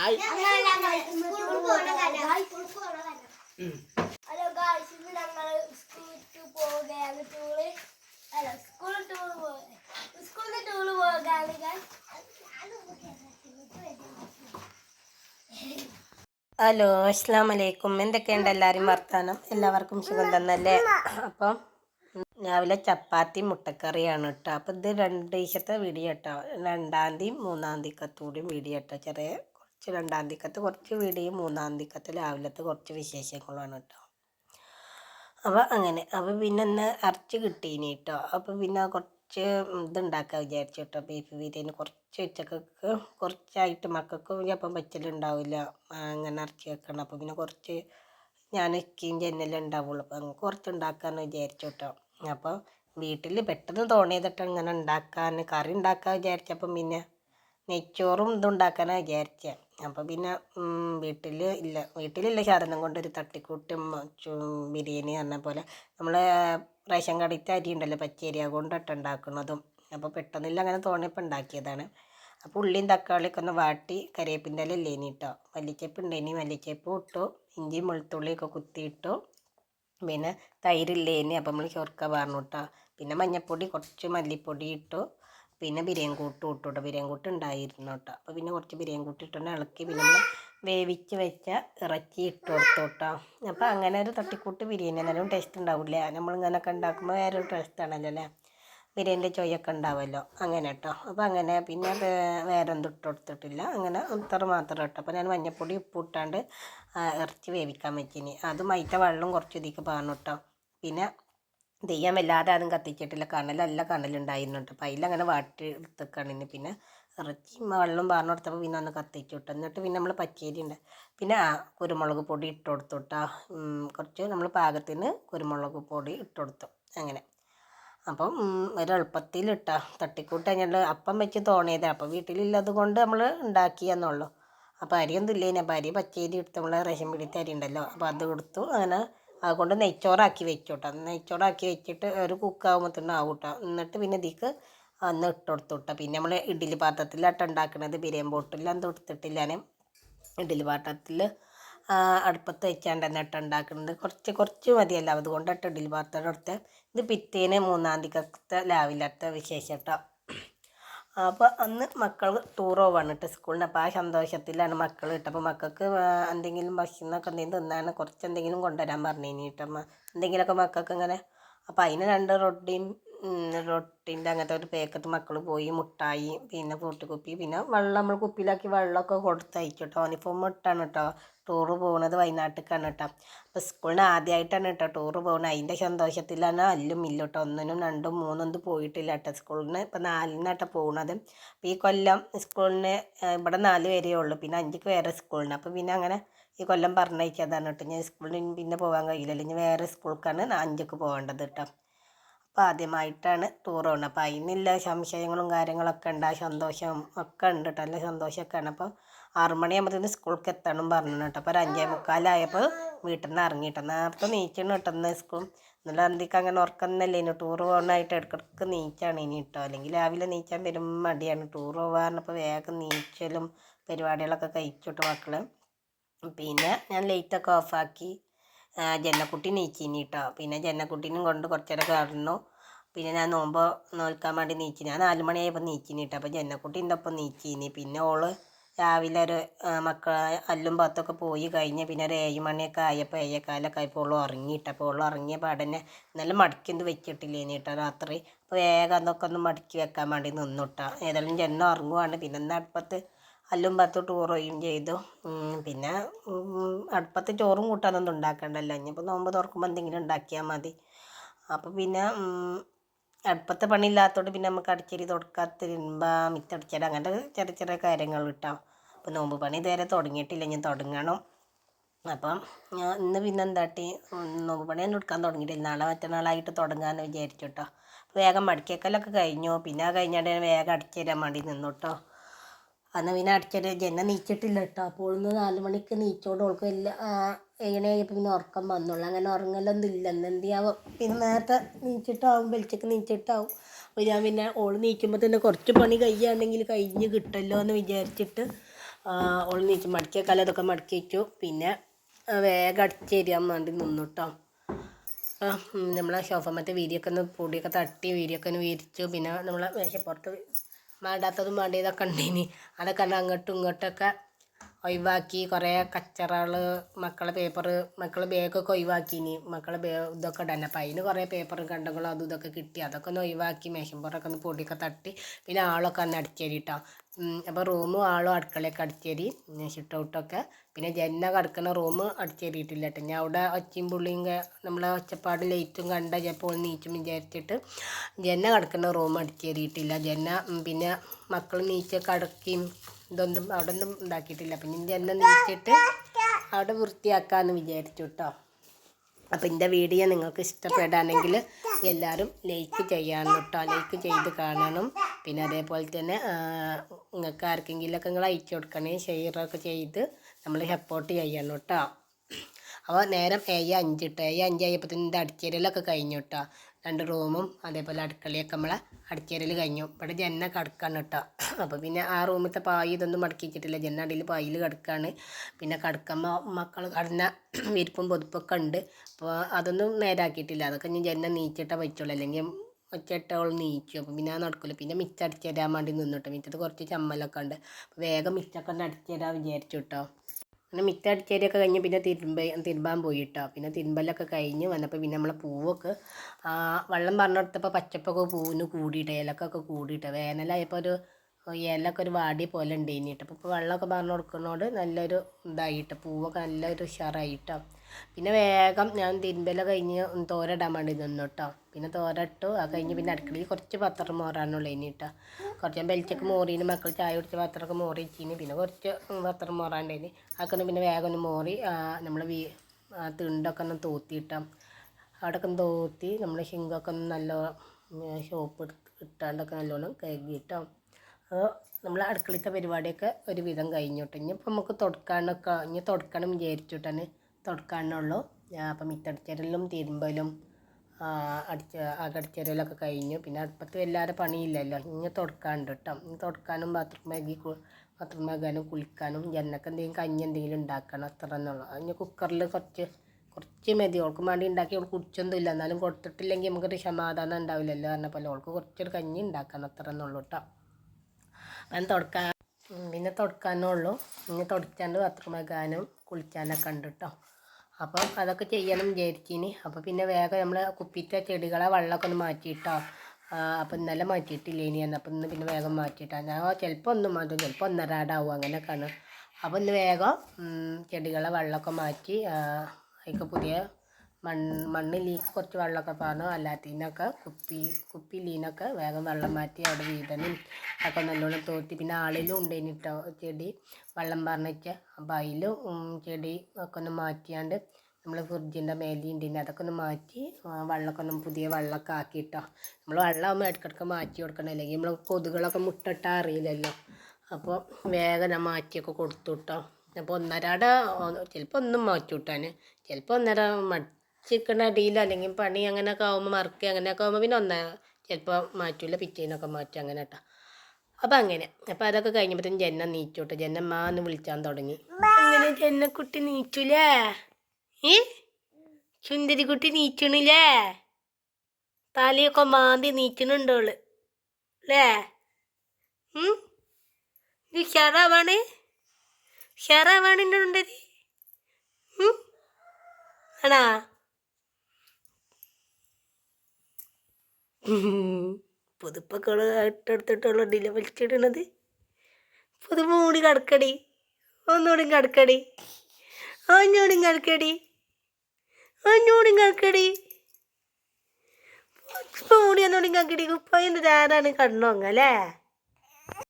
ആയി hello guys ഇന്ന് ഞങ്ങൾ സ്കൂളിൽ പോവുകയാണ് ടൂറ് അല്ല സ്കൂൾ ടൂർ സ്കൂളിൽ ടൂർ പോവുകയാണ്. ഹലോ അസ്സാം വലൈക്കും എന്തൊക്കെയുണ്ട് എല്ലാവരും വർത്താനം? എല്ലാവർക്കും സുഖം തന്നല്ലേ അപ്പം രാവിലെ ചപ്പാത്തി മുട്ടക്കറിയാണ് കേട്ടോ. അപ്പം ഇത് രണ്ട് ദിവസത്തെ വീഡിയോ കേട്ടോ. രണ്ടാം തീയതി മൂന്നാം തീയതി കത്തൂടിയും വീഡിയോ കേട്ടോ. ചെറിയ കുറച്ച് രണ്ടാം തീക്കത്ത് കുറച്ച് വീഡിയോ മൂന്നാം തീക്കത്ത് രാവിലത്തെ കുറച്ച് വിശേഷങ്ങളാണ് കേട്ടോ. അപ്പോൾ അങ്ങനെ അപ്പോൾ പിന്നെ ഒന്ന് അരച്ച് കിട്ടീനി കേട്ടോ അപ്പോൾ പിന്നെ കുറച്ച് ഇതുണ്ടാക്കാൻ വിചാരിച്ചു കേട്ടോ ബീഫ് ബിരിയാണി കുറച്ച് ഉച്ചക്കൊക്കെ കുറച്ചായിട്ട് മക്കൾക്ക് ചിലപ്പം പറ്റലുണ്ടാവില്ല. അങ്ങനെ അരച്ച് വെക്കണം. അപ്പോൾ പിന്നെ കുറച്ച് ഞാൻ ഇക്കയും ജനലും ഉണ്ടാവുള്ളൂ. അപ്പോൾ അങ്ങ് കുറച്ച് ഉണ്ടാക്കാമെന്ന് വിചാരിച്ചു കേട്ടോ അപ്പോൾ വീട്ടിൽ പെട്ടെന്ന് തോന്നിയതിട്ട് അങ്ങനെ ഉണ്ടാക്കാൻ കറി ഉണ്ടാക്കാൻ വിചാരിച്ചപ്പം പിന്നെ നെയ്ച്ചോറും ഇതുണ്ടാക്കാനാണ് വിചാരിച്ചത് അപ്പോൾ പിന്നെ വീട്ടിൽ ഇല്ല വീട്ടിലില്ല സാധനം കൊണ്ടൊരു തട്ടിക്കൂട്ടും ബിരിയാണി പറഞ്ഞ പോലെ. നമ്മൾ റേഷൻ കടയിലത്തെ അരി ഉണ്ടല്ലോ പച്ചരി അതുകൊണ്ടിട്ട് ഉണ്ടാക്കുന്നതും. അപ്പോൾ പെട്ടെന്നില്ല അങ്ങനെ തോന്നിയപ്പോൾ ഉണ്ടാക്കിയതാണ്. അപ്പോൾ ഉള്ളിയും തക്കാളിയൊക്കെ ഒന്ന് വാട്ടി കറിവേപ്പിന്റെ ഇല ഇല്ലേനി കേട്ടോ മല്ലിച്ചപ്പ് ഉണ്ടേനി മല്ലിച്ചപ്പ് ഇട്ടു. ഇഞ്ചിയും വെളുത്തുള്ളിയൊക്കെ കുത്തിയിട്ടു. പിന്നെ തൈരില്ലേനി അപ്പം നമ്മൾ ചൊർക്ക പറഞ്ഞു കേട്ടോ പിന്നെ മഞ്ഞൾപ്പൊടി കുറച്ച് മല്ലിപ്പൊടി ഇട്ടു. പിന്നെ ബിരിയാണി കൂട്ട് ഇട്ടു കേട്ടോ കൂട്ട് ഉണ്ടായിരുന്നു കേട്ടോ. അപ്പോൾ പിന്നെ കുറച്ച് ബിരിയാണി കൂട്ട് ഇട്ടുകൊണ്ട് ഇളക്കി പിന്നെ നമ്മൾ വേവിച്ച് വെച്ച ഇറച്ചി ഇട്ട് കൊടുത്തു കേട്ടോ. അപ്പോൾ അങ്ങനെ ഒരു തട്ടിക്കൂട്ട് ബിരിയാണി. എന്നാലും ടേസ്റ്റ് ഉണ്ടാവില്ല? നമ്മളിങ്ങനെയൊക്കെ ഉണ്ടാക്കുമ്പോൾ വേറെ ഒരു ടേസ്റ്റ് ആണല്ലോ അല്ലേ? ബിരിയാണിന്റെ ചൊയ്യൊക്കെ ഉണ്ടാവുമല്ലോ അങ്ങനെ കേട്ടോ. അപ്പോൾ അങ്ങനെ പിന്നെ വേറെ ഒന്നും ഇട്ട് കൊടുത്തിട്ടില്ല. അങ്ങനെ ഇത്ര മാത്രം കേട്ടോ. അപ്പോൾ ഞാൻ മഞ്ഞപ്പൊടി ഉപ്പ് ഇട്ടാണ്ട് ആ, ഇറച്ചി വേവിക്കാൻ വെച്ചിനി. അത് മൈറ്റ വെള്ളം കുറച്ച് ഇതിക്ക് പാർന്നു കേട്ടോ. പിന്നെ തെയ്യം വല്ലാതെ അതും കത്തിച്ചിട്ടില്ല. അല്ല കണലുണ്ടായിരുന്നുണ്ട് അപ്പം അതിലങ്ങനെ വാട്ടി എടുത്തേക്കാണ് പിന്നെ ഇറച്ചി വെള്ളം പറഞ്ഞു കൊടുത്തപ്പോൾ പിന്നെ ഒന്ന് കത്തിച്ചു വിട്ടു എന്നിട്ട് പിന്നെ നമ്മൾ പച്ചരി ഉണ്ട്. പിന്നെ ആ കുരുമുളക് പൊടി ഇട്ട് കൊടുത്തു കേട്ടോ കുറച്ച് നമ്മൾ പാകത്തിന് കുരുമുളക് പൊടി ഇട്ട് കൊടുത്തു അങ്ങനെ. അപ്പം ഒരു എളുപ്പത്തിൽ ഇട്ടാ തട്ടിക്കൂട്ട് കഴിഞ്ഞാൽ അപ്പം വെച്ച് തോന്നിയത്. അപ്പം വീട്ടിലില്ലത് കൊണ്ട് നമ്മൾ ഉണ്ടാക്കിയെന്നുള്ളൂ. അപ്പോൾ അരിയൊന്നും ഇല്ലേനെ അപ്പം അരി പച്ചരി എടുത്ത് നമ്മൾ റേഷൻ പിടിത്ത അരി ഉണ്ടല്ലോ. അപ്പോൾ അത് കൊടുത്തു. അങ്ങനെ അതുകൊണ്ട് നെയ്ച്ചോറാക്കി വെച്ചു കേട്ടോ നെയ്ച്ചോറാക്കി വെച്ചിട്ട് ഒരു കുക്കാകുമ്പോഴത്തേനും ആവും കേട്ടോ എന്നിട്ട് പിന്നെ ഇതിക്ക് അന്ന് ഇട്ട് കൊടുത്തു കേട്ടോ പിന്നെ നമ്മൾ ഇഡ്ഡലി പാത്രത്തിലാട്ടോ ഉണ്ടാക്കുന്നത് ബിരിയാണി ബോട്ടിലൊന്നും കൊടുത്തിട്ടില്ല ഞാൻ ഇഡ്ഡലി പാത്രത്തിൽ അടുപ്പത്ത് വെച്ചാണ്ട് എന്നിട്ട് ഉണ്ടാക്കുന്നത് കുറച്ച് കുറച്ച് മതിയല്ലോ. അതുകൊണ്ടിട്ട് ഇഡ്ഡലി പാത്രം എടുത്ത് ഇത് പിറ്റേന് മൂന്നാം തീയതിക്കത്തെ ലാവില്ലാത്ത വിശേഷം കേട്ടോ അപ്പോൾ അന്ന് മക്കൾ ടൂർ പോവാണ് കേട്ടോ സ്കൂളിന് അപ്പോൾ ആ സന്തോഷത്തിലാണ് മക്കൾ കേട്ടോ അപ്പോൾ മക്കൾക്ക് എന്തെങ്കിലും ഭക്ഷണമൊക്കെ എന്തെങ്കിലും തിന്നാണ് കുറച്ച് എന്തെങ്കിലും കൊണ്ടുവരാൻ പറഞ്ഞു കേട്ടോ എന്തെങ്കിലുമൊക്കെ മക്കൾക്ക് ഇങ്ങനെ. അപ്പോൾ അതിന് രണ്ട് റൊട്ടിയും റൊട്ടിന്റെ അങ്ങനത്തെ ഒരു പാക്കറ്റ് മക്കൾ പോയി മുട്ടായി പിന്നെ ഫ്രൂട്ട് പിന്നെ വെള്ളം നമ്മൾ കുപ്പിയിലാക്കി വെള്ളമൊക്കെ കൊടുത്തയക്കും കേട്ടോ യൂണിഫോം ഇട്ടാണ് കേട്ടോ ടൂറ് പോകുന്നത് വയനാട്ടിലേക്കാണ് കേട്ടോ അപ്പോൾ സ്കൂളിന് ആദ്യമായിട്ടാണ് കേട്ടോ ടൂറ് പോകുന്നത് അതിന്റെ സന്തോഷത്തിലാണ് അല്ലും ഇല്ല കേട്ടോ ഒന്നിനും രണ്ടും മൂന്നും ഒന്നും പോയിട്ടില്ല കേട്ടോ സ്കൂളിന് ഇപ്പോൾ ഇപ്പം നാലിനാട്ടോ പോകുന്നത് ഈ കൊല്ലം സ്കൂളിന് ഇവിടെ നാല് പേരേ ഉള്ളൂ. പിന്നെ അഞ്ചിക്ക് വേറെ സ്കൂളിന്. അപ്പോൾ പിന്നെ അങ്ങനെ ഈ കൊല്ലം പറഞ്ഞയക്കാതാണ് കേട്ടോ ഞാൻ സ്കൂളിൽ പിന്നെ പോകാൻ കഴിയില്ലല്ലോ. ഇനി വേറെ സ്കൂൾക്കാണ് അഞ്ചിക്ക് പോകേണ്ടത് കേട്ടോ അപ്പോൾ ആദ്യമായിട്ടാണ് ടൂർ പോകുന്നത് അപ്പോൾ അതിനുള്ള സംശയങ്ങളും കാര്യങ്ങളൊക്കെ ഉണ്ട്. ആ സന്തോഷം ഒക്കെ ഉണ്ട് കേട്ടോ നല്ല സന്തോഷമൊക്കെയാണ് അപ്പോൾ ആറു മണിയാകുമ്പോഴത്തേന് സ്കൂൾക്ക് എത്തണം പറഞ്ഞു കേട്ടോ അപ്പോൾ ഒരു അഞ്ചേ മുക്കാലായപ്പോൾ വീട്ടിൽ നിന്ന് ഇറങ്ങിയിട്ട് നേരത്തെ നീച്ചണം കേട്ടോ ഇന്ന് സ്കൂൾ. എന്നുള്ള അന്തിക്ക് അങ്ങനെ ഉറക്കുന്നല്ലേ ഇനി ടൂർ പോകണമായിട്ട് ഇടയ്ക്കിടയ്ക്ക് നീച്ചാണ് ഇനി കേട്ടോ അല്ലെങ്കിൽ രാവിലെ നീച്ചാൻ വരും മടിയാണ്. ടൂർ പോകാറിനപ്പോൾ വേഗം നീച്ചലും പരിപാടികളൊക്കെ കഴിച്ചോട്ട് മക്കൾ പിന്നെ ഞാൻ ലൈറ്റൊക്കെ ഓഫാക്കി ജന്നക്കുട്ടി നീച്ചിനി കേട്ടോ പിന്നെ ജന്നക്കുട്ടീനും കൊണ്ട് കുറച്ചേരം കയറുന്നു പിന്നെ ഞാൻ നോമ്പ് നോൽക്കാൻ വേണ്ടി നീച്ചി ഞാൻ നാല് മണിയായപ്പോൾ നീച്ചിനി കേട്ടോ അപ്പോൾ ജന്നക്കുട്ടീന്റെ ഒപ്പം നീച്ചിനി. പിന്നെ ഓൾ രാവിലെ ഒരു മക്ക അല്ലും പത്തൊക്കെ പോയി കഴിഞ്ഞ് പിന്നെ ഒരു ഏഴ് മണിയൊക്കെ ആയപ്പോൾ ഏഴേക്കാലൊക്കെ ആയപ്പോൾ ഉള്ളു ഉറങ്ങിയിട്ട് അപ്പോൾ ഉറങ്ങിയ പാടന്നെ നല്ല മടക്കിന്ത് വെച്ചിട്ടില്ലേ കേട്ടോ രാത്രി. അപ്പോൾ വേഗം അതൊക്കെ ഒന്ന് മടക്കി വെക്കാൻ വേണ്ടി നിന്നു കേട്ടോ ഏതായാലും ജന്ന ഉറങ്ങുവാണ്. പിന്നെ അടുപ്പത്ത് അല്ലും പത്തോട്ട് ടൂർ ചെയ്യും ചെയ്തു പിന്നെ അടുപ്പത്ത് ചോറും കൂട്ടാനൊന്നും ഉണ്ടാക്കണ്ടല്ലോ. ഇനിയിപ്പോൾ നോമ്പ് തുറക്കുമ്പോൾ എന്തെങ്കിലും ഉണ്ടാക്കിയാൽ മതി. അപ്പോൾ പിന്നെ അടുപ്പത്തെ പണി ഇല്ലാത്തതുകൊണ്ട് പിന്നെ നമുക്ക് അടിച്ചേരി തുടക്കുക തിരുമ്പ മിറ്റടിച്ചൽ അങ്ങനത്തെ ചെറിയ ചെറിയ കാര്യങ്ങൾ കിട്ടാം അപ്പോൾ നോമ്പ് പണി ഇതുവരെ തുടങ്ങിയിട്ടില്ല. ഞാൻ തുടങ്ങണം. അപ്പം ഞാൻ ഇന്ന് പിന്നെ എന്താട്ടി? നോമ്പ് പണി തന്നെ എടുക്കാൻ തുടങ്ങിയിട്ടില്ല. നാളെ മറ്റന്നാളായിട്ട് തുടങ്ങാമെന്ന് വിചാരിച്ചു കേട്ടോ വേഗം മടിക്കേക്കലൊക്കെ കഴിഞ്ഞു. പിന്നെ കഴിഞ്ഞാൽ വേഗം അടിച്ചു തരാൻ വേണ്ടി നിന്നു കേട്ടോ അന്ന് പിന്നെ അടിച്ചത് ജന നീച്ചിട്ടില്ല കേട്ടോ അപ്പോൾ ഇന്ന് നാല് മണിക്ക് നീച്ചോണ്ട് ഓൾക്ക് എല്ലാ എങ്ങനെയായപ്പോൾ പിന്നെ ഉറക്കം വന്നുള്ളൂ. അങ്ങനെ ഉറങ്ങലൊന്നും ഇല്ല എന്ന് എന്തിയാവും പിന്നെ നേരത്തെ നീച്ചിട്ടാവും വെളിച്ചക്ക് നീച്ചിട്ടാവും. അപ്പോൾ ഞാൻ പിന്നെ ഓൾ നീക്കുമ്പോൾ തന്നെ കുറച്ച് പണി കഴിയുകയാണെങ്കിൽ കഴിഞ്ഞ് കിട്ടല്ലോ എന്ന് വിചാരിച്ചിട്ട് ഓൾ നീച്ച് മടക്കിയേക്കാലം കാലം അതൊക്കെ മടക്കി വെച്ചു. പിന്നെ വേഗം വേഗം തരാൻ വേണ്ടി നിന്നു നമ്മളെ ഷോഫമ്മത്തെ വീരിയൊക്കെ ഒന്ന് പൊടിയൊക്കെ തട്ടി വീരിയൊക്കെ ഒന്ന് വിരിച്ചു. പിന്നെ നമ്മളെ മേശപ്പുറത്ത് വേണ്ടാത്തതും വേണ്ടിയതൊക്കെ ഉണ്ടേനി. അതൊക്കെ അങ്ങോട്ടും ഇങ്ങോട്ടൊക്കെ ഒഴിവാക്കി. കുറേ കച്ചറകൾ മക്കളെ പേപ്പർ മക്കളെ ബാഗൊക്കെ ഒഴിവാക്കിനി. മക്കളെ ബേ ഇതൊക്കെ ഇടാൻ അപ്പം അതിന് കുറേ പേപ്പറും കണ്ടങ്ങളും അതും ഇതൊക്കെ കിട്ടി. അതൊക്കെ ഒന്ന് ഒഴിവാക്കി മേശമ്പുറമൊക്കെ ഒന്ന് പൊടിയൊക്കെ തട്ടി. പിന്നെ ആളൊക്കെ ഒന്ന് അടിച്ചേരിട്ടോ അപ്പോൾ റൂമും ആളും അടുക്കളയൊക്കെ അടിച്ചേരി ഷിട്ട് ഔട്ടൊക്കെ പിന്നെ ജന്ന കിടക്കുന്ന റൂം അടിച്ചേരിയിട്ടില്ല കേട്ടോ. ഞാൻ അവിടെ ഒച്ചയും പുള്ളിയും നമ്മളെ ഒച്ചപ്പാട് ലൈറ്റും കണ്ട ചിലപ്പോൾ നീച്ചും വിചാരിച്ചിട്ട് ജന്ന കിടക്കുന്ന റൂം അടിച്ചേരിയിട്ടില്ല. ജന്ന പിന്നെ മക്കൾ നീച്ച കടക്കുകയും ഇതൊന്നും അവിടെ ഒന്നും ഉണ്ടാക്കിയിട്ടില്ല. പിന്നെ ജന്ന നീച്ചിട്ട് അവിടെ വൃത്തിയാക്കാമെന്ന് വിചാരിച്ചു കേട്ടോ. അപ്പോൾ എന്റെ വീഡിയോ നിങ്ങൾക്ക് ഇഷ്ടപ്പെടുകയാണെങ്കിൽ എല്ലാവരും ലൈക്ക് ചെയ്യണം കേട്ടോ ലൈക്ക് ചെയ്ത് കാണണം പിന്നെ അതേപോലെ തന്നെ നിങ്ങൾക്ക് ആർക്കെങ്കിലുമൊക്കെ നിങ്ങൾ അയച്ചു കൊടുക്കണേ ഷെയറൊക്കെ ചെയ്ത് നമ്മൾ സപ്പോർട്ട് ചെയ്യണം കേട്ടോ അപ്പോൾ നേരം ഏഴ് അഞ്ച് കേട്ടോ ഏഴ് അഞ്ച് ആയപ്പോൾ ഇതിന്റെ അടിച്ചേരലൊക്കെ കഴിഞ്ഞു കേട്ടോ രണ്ട് റൂമും അതേപോലെ അടുക്കളയൊക്കെ നമ്മളെ അടിച്ചേരൽ കഴിഞ്ഞു. ഇവിടെ ജന്ന കടക്കാണ് കേട്ടോ. അപ്പോൾ പിന്നെ ആ റൂമിലത്തെ പായ ഇതൊന്നും മടക്കി വെച്ചിട്ടില്ല ജന്ന അടിയിൽ പായിൽ കിടക്കാണ്. പിന്നെ കടക്കുമ്പോൾ മക്കൾ കടന്ന വിരിപ്പും പൊതുപ്പൊക്കെ ഉണ്ട്. അപ്പോൾ അതൊന്നും നേരാക്കിയിട്ടില്ല. അതൊക്കെ ഞാൻ ജന്ന നീച്ചിട്ടേ പറ്റുള്ളൂ. അല്ലെങ്കിൽ ഒറ്റട്ടോൾ നീച്ചു. അപ്പം പിന്നെ നടക്കില്ല പിന്നെ മിച്ചം അടിച്ചു തരാൻ വേണ്ടി നിന്നിട്ട് മിറ്റത്ത് കുറച്ച് ചമ്മലൊക്കെ ഉണ്ട്. വേഗം മിച്ചൊക്കെ ഒന്ന് അടിച്ചു തരാൻ വിചാരിച്ചു കേട്ടോ. പിന്നെ മിറ്റ അടിച്ചേരിയൊക്കെ കഴിഞ്ഞ് പിന്നെ തിരുമ്പ തിരുമ്പാൻ പോയി കേട്ടോ പിന്നെ തിരുമ്പലൊക്കെ കഴിഞ്ഞ് വന്നപ്പോൾ പിന്നെ നമ്മളെ പൂവൊക്കെ വെള്ളം പറഞ്ഞെടുത്തപ്പോൾ പച്ചപ്പൊക്കെ പൂവിന് കൂടിയിട്ട് ഇലക്കൊക്കെ കൂടിയിട്ട്. വേനലായപ്പോൾ ഒരു ഇലൊക്കെ ഒരു വാടി പോലെ ഉണ്ട് ഇനിയിട്ട് അപ്പോൾ ഇപ്പോൾ വെള്ളമൊക്കെ പറഞ്ഞു കൊടുക്കുന്നതുകൊണ്ട് നല്ലൊരു ഇതായിട്ട് പൂവൊക്കെ നല്ലൊരു ഉഷാറായിട്ടോ. പിന്നെ വേഗം ഞാൻ തിരുമ്പല കഴിഞ്ഞ് തോരടാൻ വേണ്ടി നിന്നു കേട്ടോ പിന്നെ തോരട്ടു അത് കഴിഞ്ഞ് പിന്നെ അടുക്കളയിൽ കുറച്ച് പത്രം മോറാനുള്ളൂ ഇനി കേട്ടോ കുറച്ച് ബെൽറ്റൊക്കെ മോറിന് മക്കൾ ചായ കുടിച്ച പത്രമൊക്കെ മോറി വെച്ചിന് പിന്നെ കുറച്ച് പത്രം മോറാണ്ടേന് അതൊക്കെ പിന്നെ വേഗം ഒന്ന് മോറി നമ്മൾ വീ തിണ്ടൊക്കെ ഒന്ന് തൂത്തിയിട്ടാം അവിടെയൊക്കെ ഒന്ന് തൂത്തി നമ്മൾ ഷിങ്കൊക്കെ ഒന്ന് നല്ല ഷോപ്പ് ഇട്ടാണ്ടൊക്കെ നല്ലോണം കഴുകിയിട്ടോ നമ്മൾ അടുക്കളത്തെ പരിപാടിയൊക്കെ ഒരുവിധം കഴിഞ്ഞോട്ടെ ഇനിയിപ്പോൾ നമുക്ക് തുടക്കാനൊക്കെ ഇനി തുടക്കണം വിചാരിച്ചിട്ടാണ് തുടക്കാനുള്ളൂ അപ്പം മിത്തടിച്ചരലും തിരുമ്പലും അടിച്ച അകടിച്ചരലൊക്കെ കഴിഞ്ഞു. പിന്നെ അടുപ്പത്ത് വല്ലാതെ പണിയില്ലല്ലോ. ഇനി തുടക്കാനുണ്ട് കേട്ടോ. ഇനി തുടക്കാനും ബാത്റൂം മേഖി ബാത്റൂം മേഖാനും കുളിക്കാനും ജനക്ക് എന്തെങ്കിലും കഞ്ഞി എന്തെങ്കിലും ഉണ്ടാക്കണം അത്ര എന്നുള്ളൂ അതിന് കുക്കറിൽ കുറച്ച് കുറച്ച് മതി. ഓൾക്ക് വേണ്ടി ഉണ്ടാക്കി അവൾ കുടിച്ചൊന്നും ഇല്ല എന്നാലും കൊടുത്തിട്ടില്ലെങ്കിൽ നമുക്കൊരു സമാധാനം ഉണ്ടാവില്ലല്ലോ. പറഞ്ഞ പോലെ ഓൾക്ക് കുറച്ചൊരു കഞ്ഞി ഉണ്ടാക്കണം അത്ര എന്നുള്ളൂ കേട്ടോ. ഞാൻ തുടക്കാൻ പിന്നെ തുടക്കാനേ ഉള്ളൂ. ഇനി തുടച്ചാണ്ട് ബാത്റൂം വെക്കാനും കുളിക്കാനൊക്കെ ഉണ്ട് കേട്ടോ അപ്പം അതൊക്കെ ചെയ്യണം വിചാരിച്ചിനി. അപ്പോൾ പിന്നെ വേഗം നമ്മൾ കുപ്പിത്തെ ചെടികളെ വെള്ളമൊക്കെ ഒന്ന് മാറ്റിയിട്ടോ. അപ്പം ഇന്നലെ മാറ്റിയിട്ടില്ല ഇനി അപ്പം ഇന്ന് പിന്നെ വേഗം മാറ്റിയിട്ടാണ് ഞാൻ ചിലപ്പോൾ ഒന്നും മാറ്റും. ചിലപ്പോൾ ഒന്നരാടാവും. അങ്ങനെയൊക്കെയാണ്. അപ്പോൾ ഇന്ന് വേഗം ചെടികളെ വെള്ളമൊക്കെ മാറ്റി അതിക്ക് പുതിയ മണ്ണ് മണ്ണിലേക്ക് കുറച്ച് വെള്ളമൊക്കെ പാർന്നു. അല്ലാത്തതിനൊക്കെ കുപ്പി കുപ്പിയിലീനൊക്കെ വേഗം വെള്ളം മാറ്റി അവിടെ വീതനും ഒക്കെ നല്ലോണം തോത്തി പിന്നെ ആളിലും ഉണ്ടായിന് ചെടി. വെള്ളം പറഞ്ഞിച്ച അപ്പം അതിലും ചെടി ഒക്കെ ഒന്ന് മാറ്റിയാണ്ട് നമ്മൾ ഫ്രിഡ്ജിന്റെ മേലിന്റെ അതൊക്കെ ഒന്ന് മാറ്റി വെള്ളമൊക്കെ ഒന്ന് പുതിയ വെള്ളമൊക്കെ ആക്കിയിട്ടോ. നമ്മൾ വെള്ളമാകുമ്പോൾ ഇടയ്ക്കിടയ്ക്ക് മാറ്റി കൊടുക്കണം. അല്ലെങ്കിൽ നമ്മൾ കൊതുകളൊക്കെ മുട്ടിട്ടാൽ അറിയില്ലല്ലോ. അപ്പോൾ വേഗം മാറ്റിയൊക്കെ കൊടുത്തു കേട്ടോ അപ്പോൾ ഒന്നരാട ചിലപ്പോൾ ഒന്നും മാറ്റി വിട്ടാൻ ചിലപ്പോൾ ഒന്നര മടിച്ചിക്കണ അടിയിൽ അല്ലെങ്കിൽ പണി അങ്ങനെയൊക്കെ ആകുമ്പോൾ മറക്കുക അങ്ങനെയൊക്കെ ആകുമ്പോൾ പിന്നെ ഒന്നാ ചിലപ്പോൾ മാറ്റില്ല പിറ്റേന്നൊക്കെ മാറ്റും അങ്ങനെ കേട്ടോ അപ്പം അങ്ങനെ. അപ്പം അതൊക്കെ കഴിഞ്ഞപ്പോഴത്തേക്കും ജന്ന നീച്ചോട്ടെ. ജന്ന മാ എന്ന് വിളിച്ചാൻ തുടങ്ങി. അങ്ങനെ ജന്നക്കുട്ടി നീച്ചൂലേ? ഏ? സുന്ദരിക്കുട്ടി നീച്ചണില്ലേ? തലയൊക്കെ മാന്തി നീച്ചണുണ്ടോൾ അല്ലേ? ഇത് ഷെറാവാണ് ഷെറാവാണ് ഉണ്ടത് ആണാ? പുതുപ്പൊക്കെ ഇട്ടെടുത്തിട്ടുള്ള ഡില വലിച്ചിടണത്. പുതുപ്പ് മൂടി കടക്കടി. ഒന്നുകൂടി കടക്കടി. ഒന്നുകൂടി കടക്കടി. ഒന്നുകൂടി കടക്കടി. മൂടി ഒന്നുകൂടി ഉപ്പ എന്ത് ആരാണ് കണ്ണോങ്ങ അല്ലേ